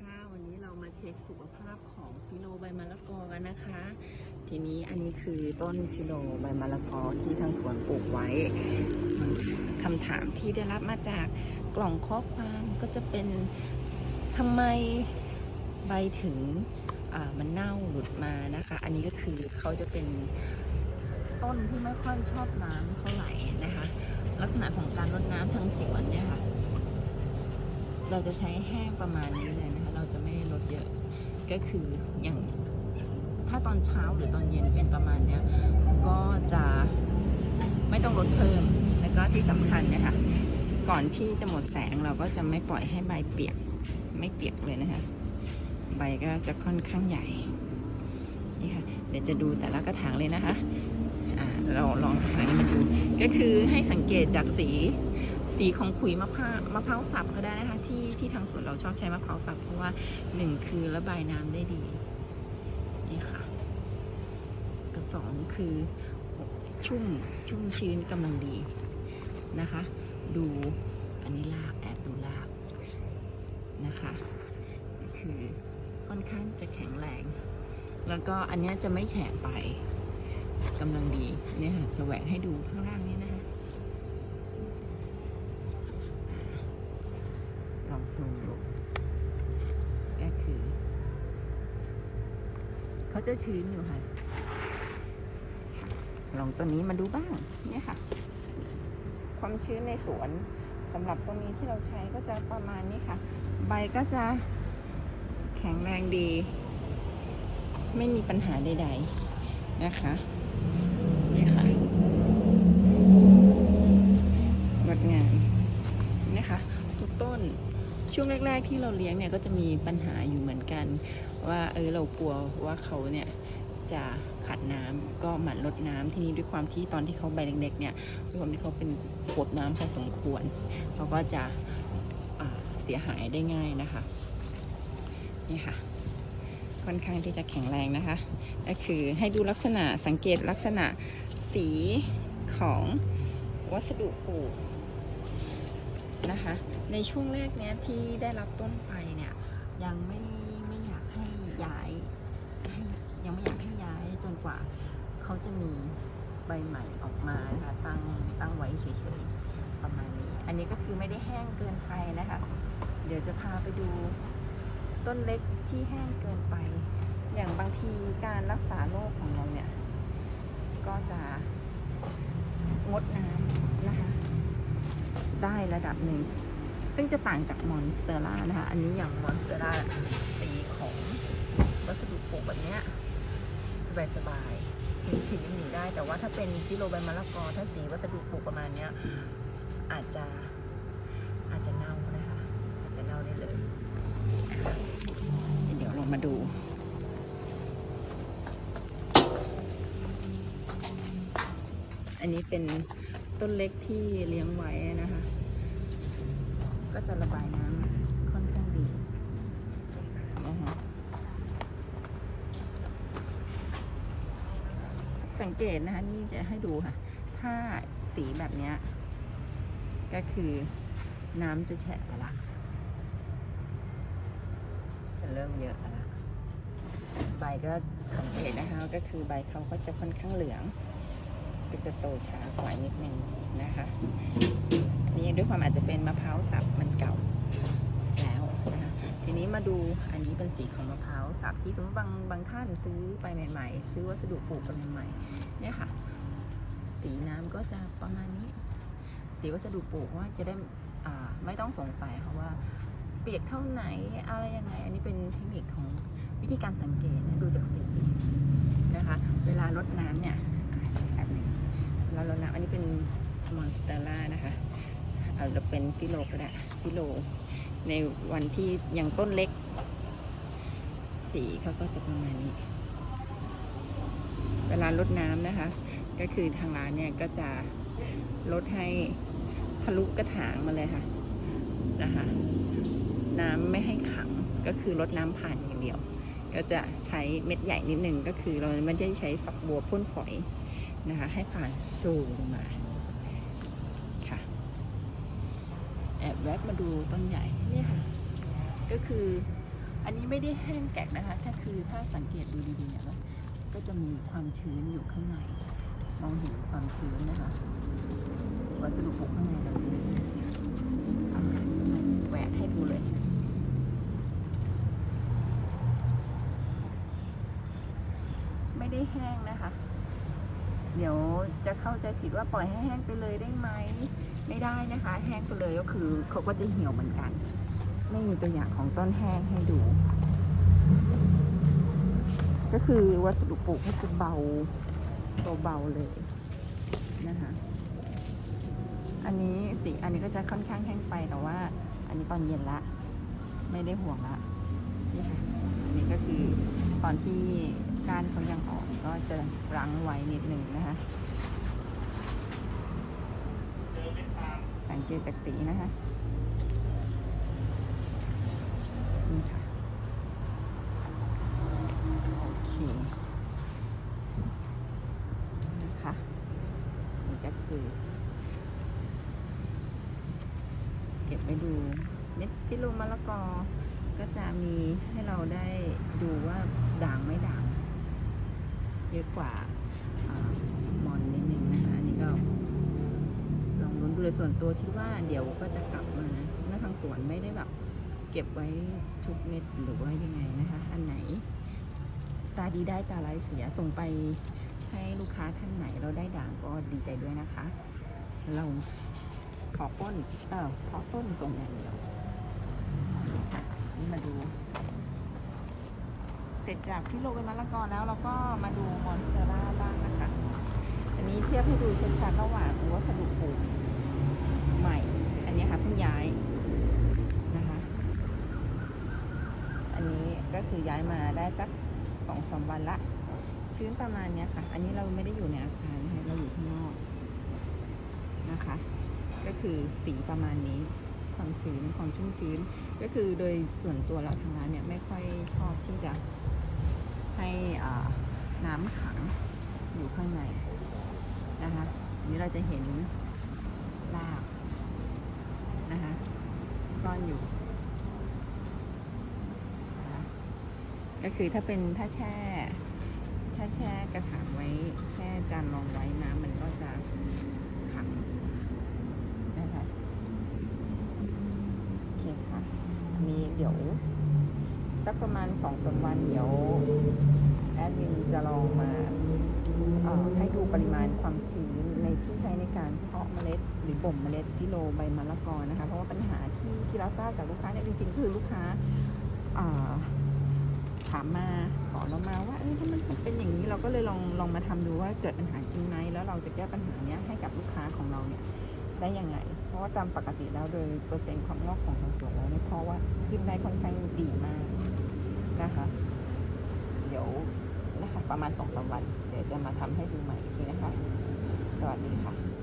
ค่ะวันนี้เรามาเช็คสุขภาพของฟิโลใบมะละกอกันนะคะ ทีนี้อันนี้คือต้นฟิโลใบมะละกอที่ทางสวนปลูกไว้คำถามที่ได้รับมาจากกล่องข้อความก็จะเป็นทำไมใบถึงมันเน่าหลุดมานะคะ อันนี้ก็คือเขาจะเป็นต้นที่ไม่ค่อยชอบน้ำเท่าไหร่นะคะ ลักษณะของการรดน้ำทางสวนเนี่ยค่ะ เราจะใช้แห้งประมาณนี้เลยนะคะ เราจะไม่ลดเยอะก็คืออย่างถ้าตอนเช้าหรือตอนเย็นเป็นประมาณเนี้ยก็จะไม่ต้องลดเพิ่ม แล้วก็ที่สำคัญนี่ยค่ะก่อนที่จะหมดแสงเราก็จะไม่ปล่อยให้ใบเปียกไม่เปียกเลยนะคะใบก็จะค่อนข้างใหญ่นี่ค่ะเดี๋ยวจะดูแต่ละกระถางเลยนะคะเราลองหากันมาดูก็คือให้สังเกตจากสีสีของขุยมะพร้าวมะพร้าวสับก็ได้นะคะ ที่ทางสวนเราชอบใช้มะพร้าวสับเพราะว่าหนึ่งคือระบายน้ำได้ดีนี่ค่ะกับสองคือชุ่มชุ่มชื้นกำลังดีนะคะ ดูอันนี้ลากแอบดูลากนะคะคือค่อนข้างจะแข็งแรง แล้วก็อันนี้จะไม่แฉะไปกำลังดีเนี่ยค่ะจะแหวกให้ดูข้างล่างนี้นะ คะลองซูมดูก็คือ เขาจะชื้นอยู่ค่ะ ลองตัวนี้มาดูบ้าง เนี่ยค่ะ ความชื้นในสวนสำหรับตัวนี้ที่เราใช้ก็จะประมาณนี้ค่ะ ใบก็จะแข็งแรงดี ไม่มีปัญหาใด ๆ นะคะ นี่ค่ะงดงามนะคะ ทุกต้น ช่วงแรก ๆ ที่เราเลี้ยงเนี่ยก็จะมีปัญหาอยู่เหมือนกัน ว่าเออเรากลัวว่าเขาเนี่ยจะขาดน้ำก็หมั่นลดน้ำที่นี้ด้วยความที่ตอนที่เขาใบเล็กๆเนี่ยด้วยความที่เขาเป็นขวบน้ำพอสมควรเขาก็จะเสียหายได้ง่ายนะคะนี่ค่ะค่อนข้างที่จะแข็งแรงนะคะ ก็คือให้ดูลักษณะสังเกตลักษณะสีของวัสดุปลูก นะคะ ในช่วงแรกเนี้ยที่ได้รับต้นไปเนี่ยยังไม่ไม่อยากให้ย้ายให้ยังไม่อยากให้ย้ายจนกว่าเขาจะมีใบใหม่ออกมานะคะตั้งตั้งไว้เฉยๆประมาณนี้ อันนี้ก็คือไม่ได้แห้งเกินไปนะคะ เดี๋ยวจะพาไปดูต้นเล็กที่แห้งเกินไป อย่างบางทีการรักษาโรคของเราเนี่ย ก็จะงดน้ำ ได้ระดับหนึ่ง ซึ่งจะต่างจากมอนสเตอร่านะคะ อันนี้อย่างมอนสเตอร่าสีของวัสดุปลูกแบบเนี้ยสบายสบายๆชื้นๆอยู่ได้ แต่ว่าถ้าเป็นฟิโลใบมะละกอถ้าสีวัสดุปลูกประมาณเนี้ยอาจจะอาจจะเน่านะคะ อาจจะเน่าได้เลย เดี๋ยวเรามาดูอันนี้เป็น ต้นเล็กที่เลี้ยงไว้นะคะ ก็จะระบายน้ำค่อนข้างดีนะคะสังเกตนะคะนี่จะให้ดูค่ะ ถ้าสีแบบนี้ก็คือน้ำจะแฉะไปละจะเริ่มเยอะแล้วละใบก็สังเกตนะคะก็คือใบเขาก็จะค่อนข้างเหลือง ก็จะโตช้ากว่านิดนึงนะคะอันนี้ด้วยความอาจจะเป็นมะพร้าวสับมันเก่าแล้วนะคะทีนี้มาดูอันนี้เป็นสีของมะพร้าวสับที่สมมติบางบางท่านซื้อไปใหม่ ๆ ซื้อวัสดุปลูกไปใหม่ๆเนี่ยค่ะ สีน้ำก็จะประมาณนี้ สีวัสดุปลูกว่าจะได้ไม่ต้องสงสัยค่ะว่าเปียกเท่าไหนอะไรยังไง อันนี้เป็นเทคนิคของวิธีการสังเกตนะดูจากสีนะคะ เวลารดน้ำเนี่ย เวลารดน้ำอันนี้เป็นมอนสเตอร่านะคะเอาเราเป็นฟิโลก็ได้ฟิโล ในวันที่ยังต้นเล็ก สีเขาก็จะประมาณนี้ เวลารดน้ำนะคะ ก็คือทางร้านเนี่ยก็จะลดให้ทะลุกระถางมาเลยค่ะนะคะ น้ำไม่ให้ขังก็คือลดน้ำผ่านอย่างเดียว ก็จะใช้เม็ดใหญ่นิดนึงก็คือเราไม่ได้ใช้ฝักบัวพ่นฝอย นะคะ ให้ผ่านสูงมาค่ะ แอบแวะมาดูต้นใหญ่นี่ค่ะ ก็คืออันนี้ไม่ได้แห้งแกะนะคะแค่คือถ้าสังเกตดูดีๆเนี่ยก็จะมีความชื้นอยู่ข้างใน มองเห็นความชื้นนะคะ วัสดุปลูกข้างในเราเลยแหวกให้ดูเลยไม่ได้แห้งนะคะ เดี๋ยวจะเข้าใจผิดว่าปล่อยให้แห้งไปเลยได้ไหมไม่ได้นะคะ แห้งไปเลยก็คือเขาก็จะเหี่ยวเหมือนกัน ไม่มีตัวอย่างของต้นแห้งให้ดู ก็คือวัสดุปลูกก็จะเบาเบาๆเลยนะคะอันนี้สีอันนี้ก็จะค่อนข้างแห้งไปแต่ว่า อันนี้ตอนเย็นละ ไม่ได้ห่วงละนี่ค่ะอันนี้ก็คือตอนที่ ก้านเขายังอ่อนก็จะรั้งไว้นิดหนึ่งนะคะสังเกตจากสีนะคะนี่ค่ะโอเคนะคะนี่ก็คือ เก็บไปดูเม็ดฟิโลมะละกอก็จะมีให้เราได้ดูว่าด่างไม่ กว่ามอนนิดนึงนะคะอันนี้ก็ลองลุ้นดูเลยส่วนตัวที่ว่าเดี๋ยวก็จะกลับมาหน้าทางสวนไม่ได้แบบเก็บไว้ทุกเม็ดหรือว่ายังไงนะคะอันไหน ตาดีได้ตาร้ายเสียส่งไปให้ลูกค้าท่านไหนเราได้ด่างก็ดีใจด้วยนะคะ เราขอต้นเออขอต้นส่งอย่างเดียวนี่มาดู เสร็จจากที่โรยมะละกอแล้วเราก็มาดูมอนสเตอร่าบ้างนะคะ อันนี้เทียบให้ดูชัดๆระหว่างวัสดุปลูกใหม่ อันนี้ค่ะเพิ่งย้ายนะคะ อันนี้ก็คือย้ายมาได้สักสองสามวันละชื้นประมาณเนี้ยค่ะ อันนี้เราไม่ได้อยู่ในอาคารนะคะเราอยู่ข้างนอกนะคะ ก็คือสีประมาณนี้ ความชื้นความชุ่มชื้น ก็คือโดยส่วนตัวเราทางร้านเนี่ยไม่ค่อยชอบที่จะให้น้ำขังอยู่ข้างใน นะคะนี้เราจะเห็นรากนะคะซ่อนอยู่นะก็คือถ้าเป็นถ้าแช่ถ้าแช่กระถางไว้แช่จานรองไว้น้ำมันก็จะขังนะคะโอเคค่ะอันนี้เดี๋ยวสักประมาณสองสามวันเดี๋ยวแอดมินจะลองมา ให้ดูปริมาณความชื้นในที่ใช้ในการเพาะเมล็ด หรือบ่มเมล็ดกิโลใบมะละกอนะคะ เพราะว่าปัญหาที่ที่เราทราบจากลูกค้าเนี่ยจริงๆ คือลูกค้าถามมาสอเรามาว่าเอ้ยถ้ามันเป็นอย่างนี้เราก็เลยลองลองมาทำดูว่าเกิดปัญหาจริงไหมแล้วเราจะแก้ปัญหาเนี้ยให้กับลูกค้าของเราเนี่ยได้ยังไง เพราะว่าตามปกติแล้วโดยเปอร์เซ็นต์ความงอกของทางสวนเราเนี่ยเพราะว่าขึ้นได้ค่อนข้างดีมากนะคะ เดี๋ยว นะคะ ประมาณสองสามวัน เดี๋ยวจะมาทำให้ดูใหม่อีกทีนะคะ สวัสดีค่ะ